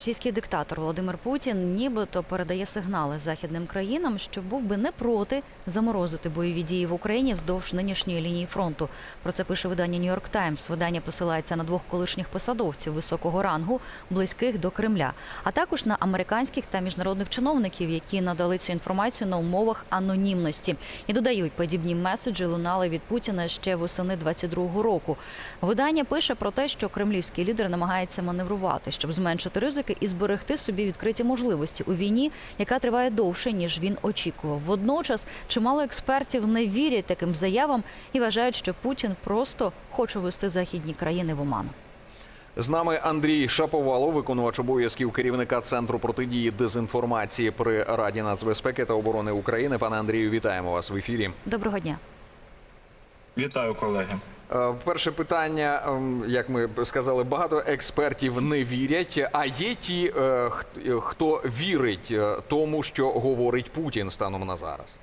Російський диктатор Володимир Путін нібито передає сигнали західним країнам, що був би не проти заморозити бойові дії в Україні вздовж нинішньої лінії фронту. Про це пише видання Нью-Йорк Таймс. Видання посилається на двох колишніх посадовців високого рангу, близьких до Кремля, а також на американських та міжнародних чиновників, які надали цю інформацію на умовах анонімності. І додають, подібні меседжі лунали від Путіна ще восени 22-го року. Видання пише про те, що кремлівський лідер намагається маневрувати, щоб зменшити ризики і зберегти собі відкриті можливості у війні, яка триває довше ніж він очікував. Водночас чимало експертів не вірять таким заявам і вважають, що Путін просто хоче вести західні країни в оману. З нами Андрій Шаповалов, виконувач обов'язків керівника центру протидії дезінформації при Раді нацбезпеки та оборони України. Пане Андрію, вітаємо вас в ефірі. Доброго дня. Вітаю, колеги. Е, Перше питання, ем, як ми сказали, багато експертів не вірять. А є ті, е, хто вірить е, тому, що говорить Путін станом на зараз.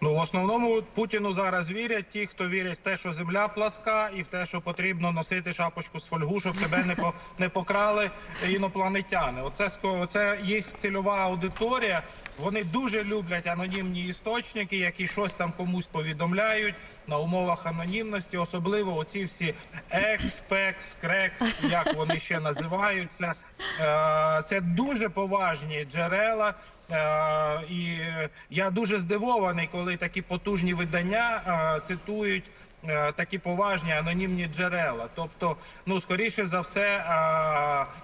Ну в основному Путіну зараз вірять ті, хто вірять в те, що земля пласка, і в те, що потрібно носити шапочку з фольгу, щоб тебе не по не покрали інопланетяни. Оце оце їх цільова аудиторія. Вони дуже люблять анонімні істочники, які щось там комусь повідомляють на умовах анонімності, особливо оці всі експекс, крекс, як вони ще називаються. Е, Це дуже поважні джерела. Е, І я дуже здивований, коли такі потужні видання е, цитують е, такі поважні анонімні джерела. Тобто, ну скоріше за все,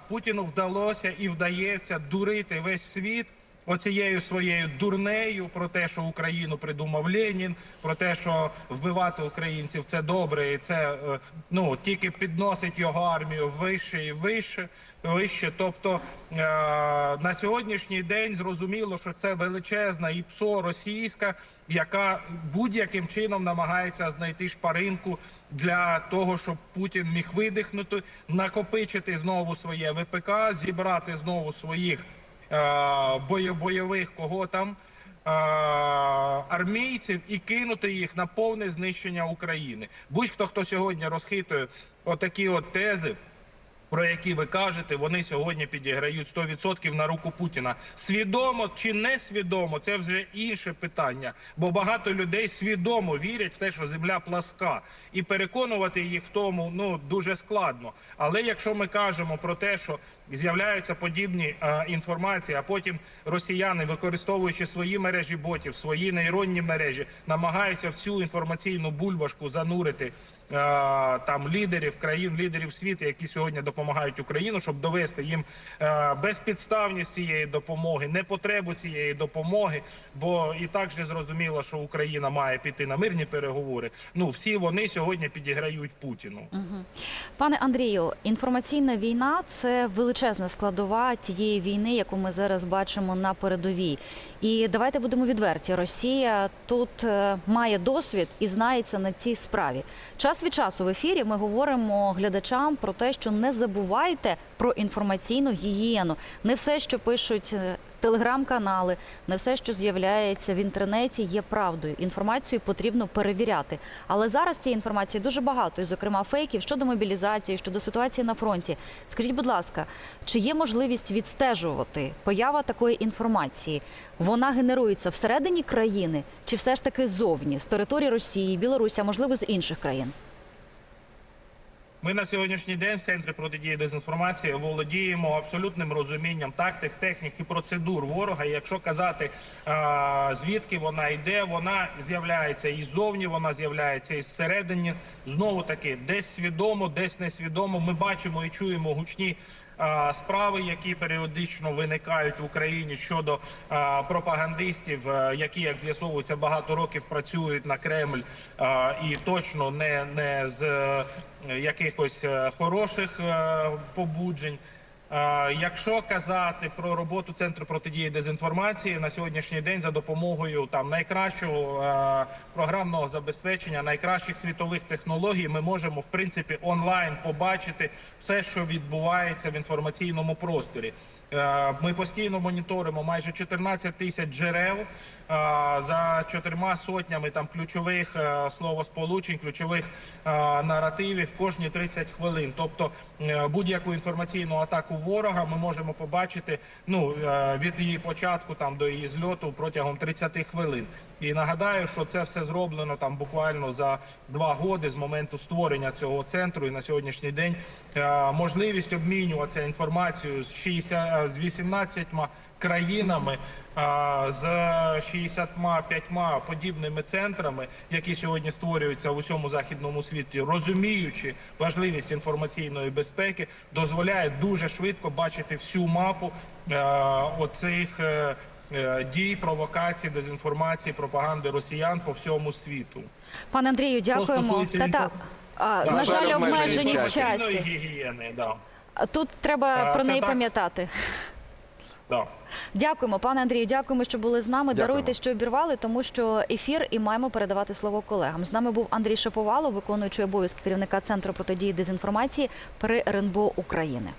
Путіну вдалося і вдається дурити весь світ. Оцією своєю дурнею про те, що Україну придумав Ленін, про те, що вбивати українців це добре, і це е, ну тільки підносить його армію вище і вище. Вище, тобто е, на сьогоднішній день зрозуміло, що це величезна і псо російська, яка будь-яким чином намагається знайти шпаринку для того, щоб Путін міг видихнути, накопичити знову своє ВПК, зібрати знову своїх бойових кого там е, армійців і кинути їх на повне знищення України. Будь-хто хто сьогодні розхитує отакі от тези. Про які ви кажете, вони сьогодні підіграють 100% на руку Путіна. Свідомо чи не свідомо, це вже інше питання. Бо багато людей свідомо вірять в те, що земля пласка, і переконувати їх в тому ну дуже складно. Але якщо ми кажемо про те, що з'являються подібні е, інформації, а потім росіяни, використовуючи свої мережі ботів, свої нейронні мережі, намагаються всю інформаційну бульбашку занурити е, там лідерів країн, лідерів світу, які сьогодні допомагають Україну, щоб довести їм е, безпідставність цієї допомоги, непотребу цієї допомоги. Бо і так же зрозуміло, що Україна має піти на мирні переговори. Ну всі вони сьогодні підіграють Путіну. Пане Андрію, інформаційна війна це величезна складова тієї війни, яку ми зараз бачимо на передовій. І давайте будемо відверті. Росія тут е, має досвід і знається на цій справі. Час від часу в ефірі ми говоримо глядачам про те, що не забувайте про інформаційну гігієну. Не все, що пишуть е, телеграм-канали, не все, що з'являється в інтернеті, є правдою. Інформацію потрібно перевіряти. Але зараз цієї інформації дуже багато, і, зокрема, фейків щодо мобілізації, щодо ситуації на фронті. Скажіть, будь ласка, чи є можливість відстежувати поява такої інформації? Вона генерується всередині країни, чи все ж таки зовні з території Росії, Білорусі, а можливо з інших країн? Ми на сьогоднішній день в центрі протидії дезінформації володіємо абсолютним розумінням тактик, технік і процедур ворога. Якщо казати звідки вона йде, вона з'являється і ззовні, вона з'являється і зсередині. Знову таки, десь свідомо, десь несвідомо. Ми бачимо і чуємо гучні. Справи, які періодично виникають в Україні щодо пропагандистів, які, як з'ясовується, багато років працюють на Кремль і точно не, не з е, якихось е, хороших е, побуджень. Е, Якщо казати про роботу центру протидії дезінформації на сьогоднішній день за допомогою там найкращого е, програмного забезпечення, найкращих світових технологій, ми можемо в принципі онлайн побачити все, що відбувається в інформаційному просторі. Е, Ми постійно моніторимо майже 14 тисяч джерел за чотирма сотнями там ключових е, словосполучень, ключових е, наративів кожні 30 хвилин. Тобто е, будь-яку інформаційну атаку ворога ми можемо побачити ну від її початку там до її зльоту протягом 30 хвилин. І нагадаю, що це все зроблено там буквально за два роки з моменту створення цього центру. І на сьогоднішній день можливість обмінюватися інформацією з 60, е, з 18 країнами. З 65 подібними центрами, які сьогодні створюються в усьому західному світі, розуміючи важливість інформаційної безпеки, дозволяє дуже швидко бачити всю мапу е, оцих е, е, дій, провокацій, дезінформації, пропаганди росіян по всьому світу. Пане Андрію, дякуємо. Та-та. Да, на жаль, обмежені в часі. Гігієни, да, Тут треба про це неї так. пам'ятати. Да. Дякуємо, пане Андрію. Дякуємо, що були з нами. Дякуємо. Даруйте, що обірвали, тому що ефір і маємо передавати слово колегам. З нами був Андрій Шаповало, виконуючий обов'язки керівника центру протидії дезінформації при РНБО України.